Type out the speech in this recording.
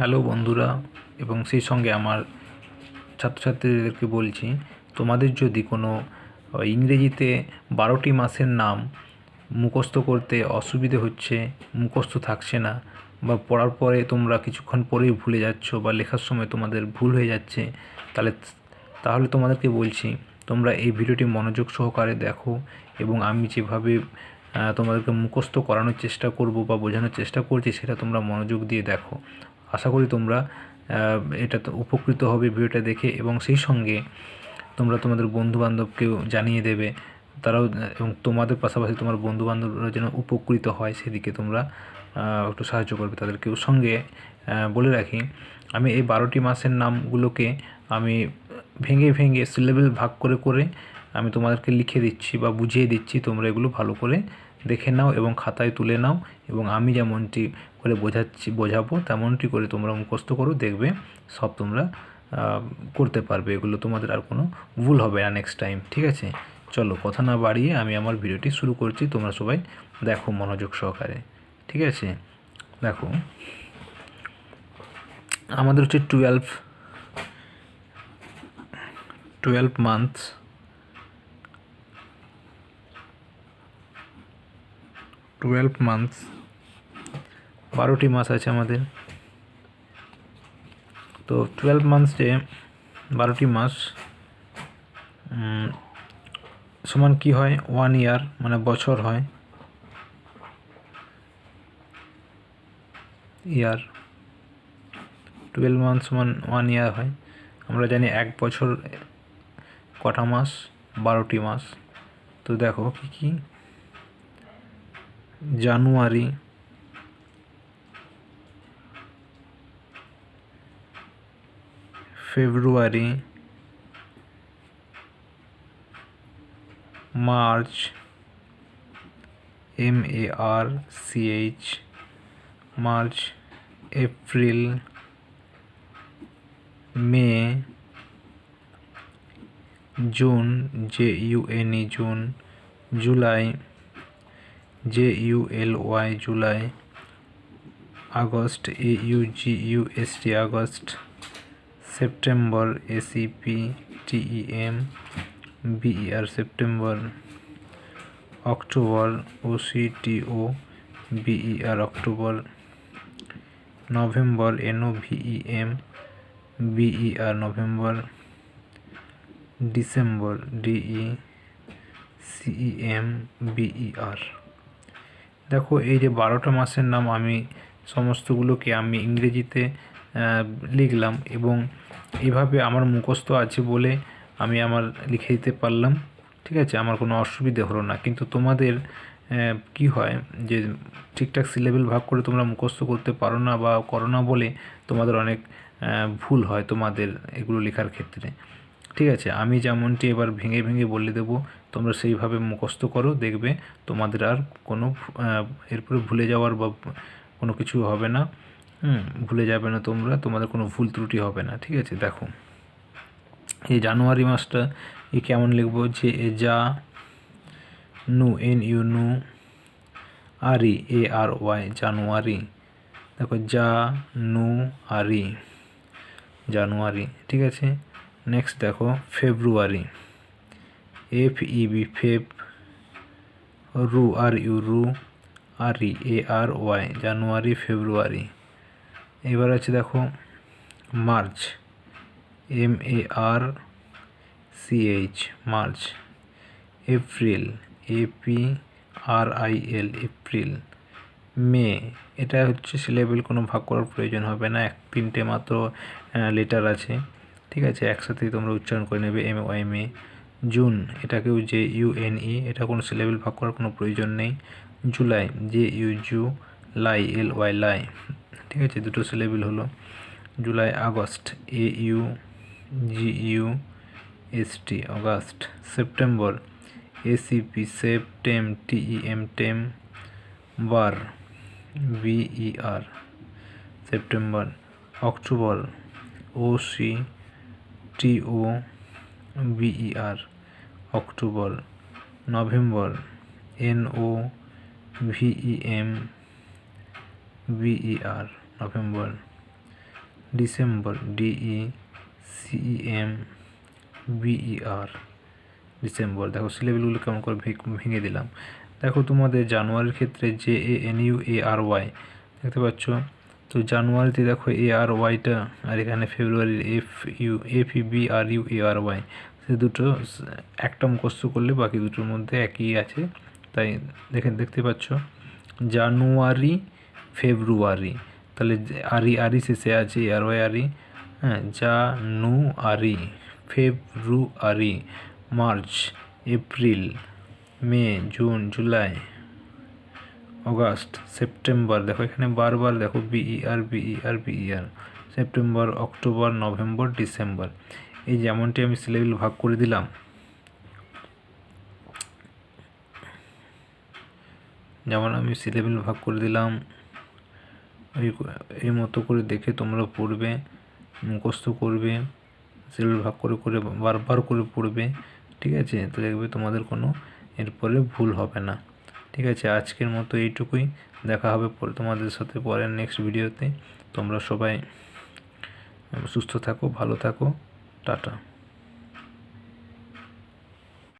Hello বন্ধুরা, এবং সেই সঙ্গে আমার ছাত্রছাত্রীদেরকে বলছি, তোমাদের যদি কোনো ইংরেজিতে বারোটি মাসের নাম মুখস্থ করতে অসুবিধে হচ্ছে, মুখস্থ থাকছে না, বা পড়ার পরে তোমরা কিছুক্ষণ পরেই ভুলে যাচ্ছ, বা লেখার সময় তোমাদের ভুল হয়ে যাচ্ছে, তাহলে তাহলে তোমাদেরকে বলছি, তোমরা এই ভিডিওটি মনোযোগ সহকারে দেখো, এবং আমি যেভাবে তোমাদেরকে মুখস্থ করানোর চেষ্টা করব বা বোঝানোর চেষ্টা করছি, সেটা তোমরা মনোযোগ দিয়ে দেখো। আশা করি তোমরা এটা তো উপকৃত হবে ভিডিওটা দেখে এবং সেই সঙ্গে তোমরা তোমাদের বন্ধু বান্ধবকেও জানিয়ে দেবে, তারাও, এবং তোমাদের পাশাপাশি তোমার বন্ধু বান্ধবরা যেন উপকৃত হয় সেদিকে তোমরা একটু সাহায্য করবে তাদেরকেও। সঙ্গে বলে রাখি, আমি এই বারোটি মাসের নামগুলোকে আমি ভেঙে ভেঙে সিলেবেল ভাগ করে করে আমি তোমাদেরকে লিখে দিচ্ছি বা বুঝিয়ে দিচ্ছি, তোমরা এগুলো ভালো করে দেখে নাও এবং খাতায় তুলে নাও এবং আমি যেমনটি করে বোঝাচ্ছি, বোঝাবো, তেমনটি করে তোমরা মুখস্থ করো, দেখবে সব তোমরা করতে পারবে। এগুলো তোমাদের আর কোনো ভুল হবে না নেক্সট টাইম ঠিক আছে? চলো, কথা না বাড়িয়ে আমি আমার ভিডিওটি শুরু করছি। তোমরা সবাই দেখো মনোযোগ সহকারে, ঠিক আছে? দেখো, আমাদের হচ্ছে twelve twelve months twelve months বারোটি মাস আছে আমাদের। তো টুয়েলভ মান্থসে বারোটি মাস সমান কি হয়? ওয়ান ইয়ার মানে বছর হয়। ইয়ার টুয়েলভ মান্থ সমান ওয়ান ইয়ার হয়। আমরা জানি এক বছর কটা মাস? বারোটি মাস। তো দেখো কি কি January. February. March. M A R C H. March. April. May. June. J U N E June. July. J U L Y July August, A U G U S T August, September, A C P T E M, B E R September, October, O C T O, B E R October, November, N O V E M, B E R November, December D E C E M B E R. দেখো, এই যে বারোটা মাসের নাম আমি সমস্তগুলোকে আমি ইংরেজিতে লিখলাম এবং এভাবে আমার মুখস্থ আছে বলে আমি আমার লিখে দিতে পারলাম। ঠিক আছে? আমার কোনো অসুবিধে হলো না। কিন্তু তোমাদের কি হয় যে ঠিকঠাক সিলেবেল ভাগ করে তোমরা মুখস্থ করতে পারো না বা করো না বলে তোমাদের অনেক ভুল হয় তোমাদের এগুলো লেখার ক্ষেত্রে। ঠিক আছে? আমি যেমনটি এবার ভেঙে ভেঙে বলে দেবো, তোমরা সেইভাবে মুখস্থ করো, দেখবে তোমাদের আর কোনো এরপরে ভুলে যাওয়ার বা কোনো কিছু হবে না। হুম, ভুলে যাবে না তোমরা, তোমাদের কোনো ভুল ত্রুটি হবে না, ঠিক আছে? দেখো, এই জানুয়ারি মাসটা এ কেমন লিখব? যে এ যা, নু, এন, ইউ, নু, আর, এ, আর, ওয়াই, জানুয়ারি। দেখো, যা, নু, আর, জানুয়ারি, ঠিক আছে? নেক্সট দেখো February F E B feb ru R U রু আর ই এ আর ওয়াই জানুয়ারি ফেব্রুয়ারি এবার আছে দেখো March M A R C H March April A P R I L April May এটা হচ্ছে সিলেবেল কোনো ভাগ করার প্রয়োজন হবে না, এক তিনটে মাত্র লেটার আছে। ঠিক আছে, একসাথেই তোমরা উচ্চারণ করে নেবে এম, ওয়াই, মে, জুন। এটাকেও যে ইউ, এন, ই, এটা কোনো সিলেবেল ভাগ করার কোনো প্রয়োজন নেই। July J U, ju, ly, L, Y, ly. ঠিক আছে, দুটো সিলেবেল হলো। July, August, A, U, G, U, S, T, August. September, A, C, P septem T, E, M, tem, ber B E R. September, October, O, C T O B E R, October, November, N O V E M B E R, November, December D E C E M B E R, December. দেখো সিলেবেলগুলো কেমন করে ভেঙে দিলাম। দেখো তোমাদের জানুয়ারির ক্ষেত্রে J A N U A R Y, দেখতে পাচ্ছ? তো জানুয়ারিতে দেখো এ আর ওয়াইটা আর এখানে ফেব্রুয়ারির F U F E B R U A R Y সে দুটো স- একটা মুখস্থ করলে বাকি দুটোর মধ্যে একই আছে। তাই দেখে দেখতে পাচ্ছ? জানুয়ারি ফেব্রুয়ারি তাহলে আরি আরি শেষে আছে এ আর ওয়াই আরি হ্যাঁ January February March April May June July August, September, দেখো এখানে বারবার দেখো B E R B E R B E R September, October, November, December. এই যেমনটি আমি সিলেবেল ভাগ করে দিলাম। যেমন আমি সিলেবেল ভাগ করে দিলাম, এই মতো করে দেখে তোমরা পড়বে, মুখস্থ করবে সিলেবেল ভাগ করে করে বারবার করে পড়বে, ঠিক আছে? তো দেখবে তোমাদের কোনো এরপরে ভুল হবে না। ঠিক আছে, আজকের মতো এইটুকুই। দেখা হবে পরে তোমাদের সাথে পরের নেক্সট ভিডিওতে তোমরা সবাই সুস্থ থাকো, ভালো থাকো। টাটা।